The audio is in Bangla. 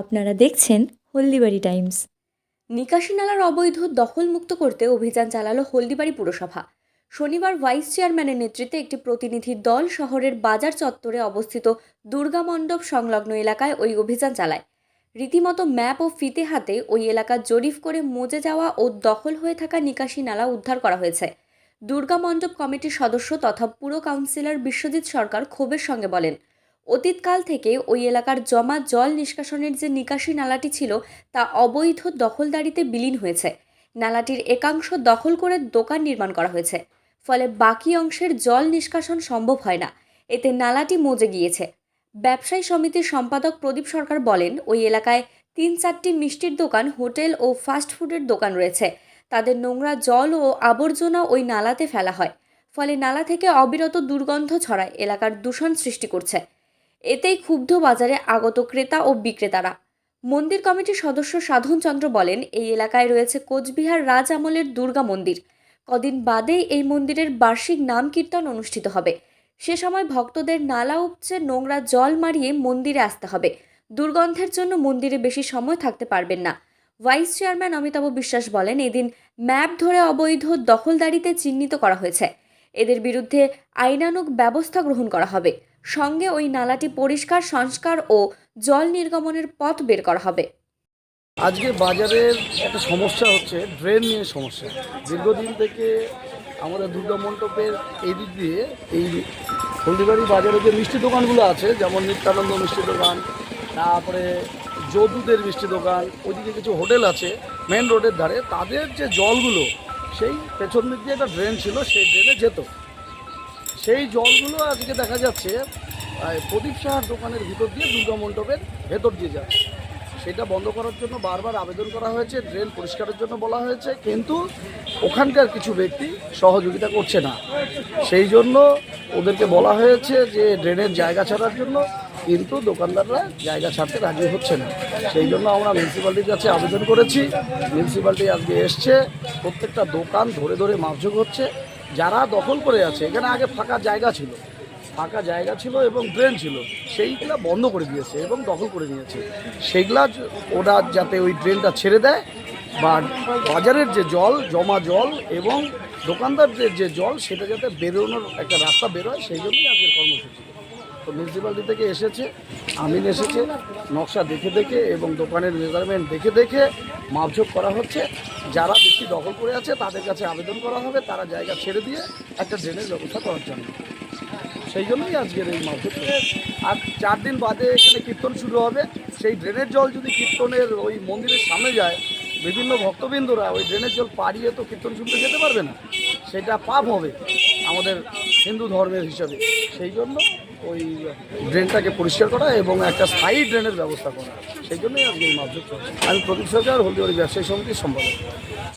আপনারা দেখছেন হলদিবাড়ি টাইমস। নিকাশি নালার অবৈধ দখলমুক্ত করতে অভিযান চালালো হলদিবাড়ি পুরসভা। শনিবার ভাইস চেয়ারম্যানের নেতৃত্বে একটি প্রতিনিধি দল শহরের বাজার চত্বরে অবস্থিত দুর্গা মণ্ডপ সংলগ্ন এলাকায় ওই অভিযান চালায়। রীতিমতো ম্যাপ ও ফিতে হাতে ওই এলাকা জরিপ করে মজে যাওয়া ও দখল হয়ে থাকা নিকাশি নালা উদ্ধার করা হয়েছে। দুর্গা মণ্ডপ কমিটির সদস্য তথা পুর কাউন্সিলর বিশ্বজিৎ সরকার ক্ষোভের সঙ্গে বলেন অতীতকাল থেকে ওই এলাকার জমা জল নিষ্কাশনের যে নিকাশি নালাটি ছিল, তা অবৈধ দখলদারিতে বিলীন হয়েছে। নালাটির একাংশ দখল করে দোকান নির্মাণ করা হয়েছে। ফলে বাকি অংশের জল নিষ্কাশন সম্ভব হয় না। এতে নালাটি মজে গিয়েছে। ব্যবসায়ী সমিতির সম্পাদক প্রদীপ সরকার বলেন, ওই এলাকায় তিন চারটি মিষ্টির দোকান, হোটেল ও ফাস্ট ফুডের দোকান রয়েছে। তাদের নোংরা জল ও আবর্জনা ওই নালাতে ফেলা হয়। ফলে নালা থেকে অবিরত দুর্গন্ধ ছড়ায়, এলাকার দূষণ সৃষ্টি করছে। এতেই ক্ষুব্ধ বাজারে আগত ক্রেতা ও বিক্রেতারা। মন্দির কমিটির সদস্য সাধন চন্দ্র বলেন, এই এলাকায় রয়েছে কোচবিহার রাজ আমলের দুর্গা মন্দির। কদিন বাদেই এই মন্দিরের বার্ষিক নাম কীর্তন অনুষ্ঠিত হবে। সে সময় ভক্তদের নালা উপচে নোংরা জল মারিয়ে মন্দিরে আসতে হবে। দুর্গন্ধের জন্য মন্দিরে বেশি সময় থাকতে পারবেন না। ভাইস চেয়ারম্যান অমিতাভ বিশ্বাস বলেন, এদিন ম্যাপ ধরে অবৈধ দখলদারিতে চিহ্নিত করা হয়েছে। এদের বিরুদ্ধে আইনানুগ ব্যবস্থা গ্রহণ করা হবে। সঙ্গে ওই নালাটি পরিষ্কার, সংস্কার ও জল নির্গমনের পথ বের করা হবে। আজকে বাজারের একটা সমস্যা হচ্ছে, ড্রেন নিয়ে সমস্যা। দীর্ঘদিন থেকে আমাদের দুর্গা মণ্ডপের এই দিক দিয়ে এই হলদিবাড়ি বাজারে যে মিষ্টি দোকানগুলো আছে, যেমন নিত্যানন্দ মিষ্টি দোকান, তারপরে যদুদের মিষ্টি দোকান, ওইদিকে কিছু হোটেল আছে মেন রোডের ধারে, তাদের যে জলগুলো সেই পেছন দিক দিয়ে একটা ড্রেন ছিল, সেই ড্রেনে যেত। সেই জলগুলো আজকে দেখা যাচ্ছে প্রদীপ সাহার দোকানের ভিতর দিয়ে দুর্গা মণ্ডপের ভেতর দিয়ে যাচ্ছে সেটা বন্ধ করার জন্য বারবার আবেদন করা হয়েছে ড্রেন পরিষ্কারের জন্য বলা হয়েছে, কিন্তু ওখানকার কিছু ব্যক্তি সহযোগিতা করছে না। সেই জন্য ওদেরকে বলা হয়েছে যে ড্রেনের জায়গা ছাড়ার জন্য কিন্তু দোকানদাররা জায়গা ছাড়তে রাজি হচ্ছে না। সেই জন্য আমরা মিউনিসিপ্যালিটির কাছে আবেদন করেছি। মিউনিসিপ্যালিটি আজকে এসছে, প্রত্যেকটা দোকান ধরে ধরে মাপযোগ হচ্ছে। যারা দখল করে আছে, এখানে আগে ফাঁকা জায়গা ছিল। ফাঁকা জায়গা ছিল এবং ড্রেন ছিল। সেইগুলা বন্ধ করে দিয়েছে এবং দখল করে নিয়েছে। সেইগুলা ওরা যাতে ওই ড্রেনটা ছেড়ে দেয় বা বাজারের যে জল, জমা জল এবং দোকানদারদের যে জল, সেটা যাতে বেরোনোর একটা রাস্তা বেরোয় সেই জন্যই আজকের কর্মসূচি। তো মিউনিসিপ্যালিটি থেকে এসেছে, আমিন এসেছে, নকশা দেখে দেখে এবং দোকানের মেজারমেন্ট দেখে দেখে মাপঝোপ করা হচ্ছে। যারা বেশি দখল করে আছে, তাদের কাছে আবেদন করা হবে, তারা জায়গা ছেড়ে দিয়ে একটা ড্রেনের ব্যবস্থা করার জন্য। সেই জন্যই আজকের এই মাপঝোপ আর চার দিন বাদে এখানে কীর্তন শুরু হবে। সেই ড্রেনের জল যদি কীর্তনের ওই মন্দিরের সামনে যায়, বিভিন্ন ভক্তবৃন্দরা ওই ড্রেনের জল পাড়িয়ে তো কীর্তন শুনতে যেতে পারবে না। সেটা পাপ হবে আমাদের হিন্দু ধর্মের হিসাবে। সেই জন্য ওই ড্রেনটাকে পরিষ্কার করা এবং একটা স্থায়ী ড্রেনের ব্যবস্থা করা। সেই জন্যই আজকে এই মাপঝোপ আমি প্রদীপ সরকার, হলদিবাড়ি ব্যবসায়ী সমিতির সম্পাদক।